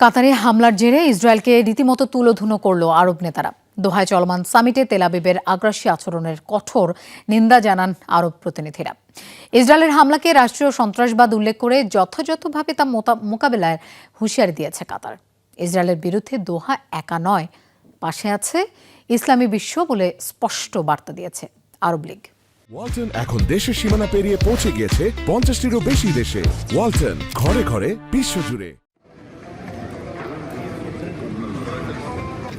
কাতারে হামলার জেরে ইসরায়েলকে রীতিমতো তুলোধুনো করল আরব নেতারা। দোহায় চলমান সামিটে তেলাবিবের আগ্রাসী আচরণের কঠোর নিন্দা জানান আরব প্রতিনিধিরা। ইসরায়েলের হামলাকে রাষ্ট্রীয় সন্ত্রাসবাদ উল্লেখ করে যথাযথভাবে তা মোকাবেলায় হুঁশিয়ারি দিয়েছে কাতার। ইসরায়েলের বিরুদ্ধে দোহা একা নয়, পাশে আছে ইসলামী বিশ্ব বলে স্পষ্ট বার্তা দিয়েছে আরব লীগ। ওয়ালটন এখন দেশের সীমানা পেরিয়ে পৌঁছে গিয়েছে পঞ্চাশটিরও বেশি দেশে। ওয়ালটন ঘরে ঘরে বিশ্বজুড়ে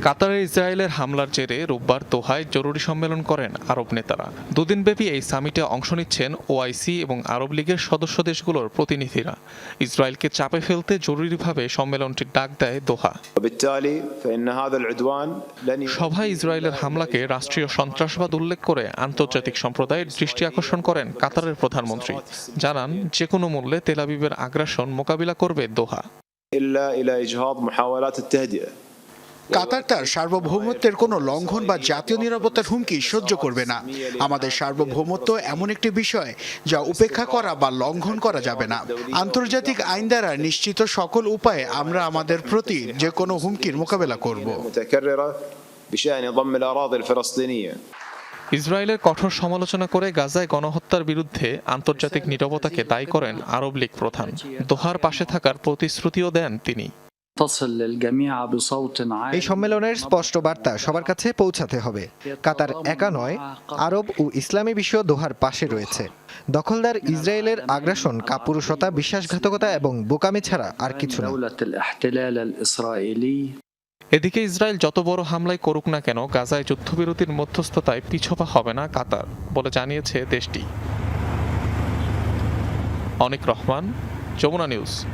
কাতারে ইসরায়েলের হামলার জেরে রোববার দোহায় জরুরি সম্মেলন করেন আরব নেতারা দুদিনব্যাপী এই সামিটে অংশ নিচ্ছেন ওআইসি এবং আরব লীগের সদস্য দেশগুলোর প্রতিনিধিরা ইসরায়েলকে চাপে ফেলতে জরুরিভাবে সম্মেলনটির ডাক দেয় দোহা وبالتالي فإن هذا العدوان لن ي- সভায় ইসরায়েলের হামলাকে রাষ্ট্রীয় সন্ত্রাসবাদ উল্লেখ করে আন্তর্জাতিক সম্প্রদায়ের দৃষ্টি আকর্ষণ করেন কাতারের প্রধানমন্ত্রী জানান যে কোনো মূল্যে তেলাবিবের আগ্রাসন মোকাবিলা করবে দোহা إلا إلى إجهاض محاولات التهدئة কাতার তার সার্বভৌমত্বের কোনো লঙ্ঘন বা জাতীয় নিরাপত্তার হুমকি সহ্য করবে না। আমাদের সার্বভৌমত্ব এমন একটি বিষয় যা উপেক্ষা করা বা লঙ্ঘন করা যাবে না। আন্তর্জাতিক আইন দ্বারা নিশ্চিত সকল উপায়ে আমরা আমাদের প্রতি যে কোনো হুমকির মোকাবেলা করব। ইসরায়েলের কঠোর সমালোচনা করে গাজায় গণহত্যার বিরুদ্ধে আন্তর্জাতিক নিরবতাকে দায়ী করেন আরব লীগ প্রধান। দোহার পাশে থাকার প্রতিশ্রুতিও দেন তিনি। এই সম্মেলনের স্পষ্ট বার্তা সবার কাছে পৌঁছাতে হবে। কাতার একা নয় আরব ও ইসলামী বিশ্ব দোহার পাশে রয়েছে। দখলদার ইসরায়েলের আগ্রাসন কাপুরুষতা বিশ্বাসঘাতকতা এবং বোকামি ছাড়া আর কিছু না। এদিকে ইসরায়েল যত বড় হামলায় করুক না কেন গাজায় যুদ্ধবিরতির মধ্যস্থতায় পিছপা হবে না কাতার বলে জানিয়েছে দেশটি। অনেক রহমান যমুনা নিউজ।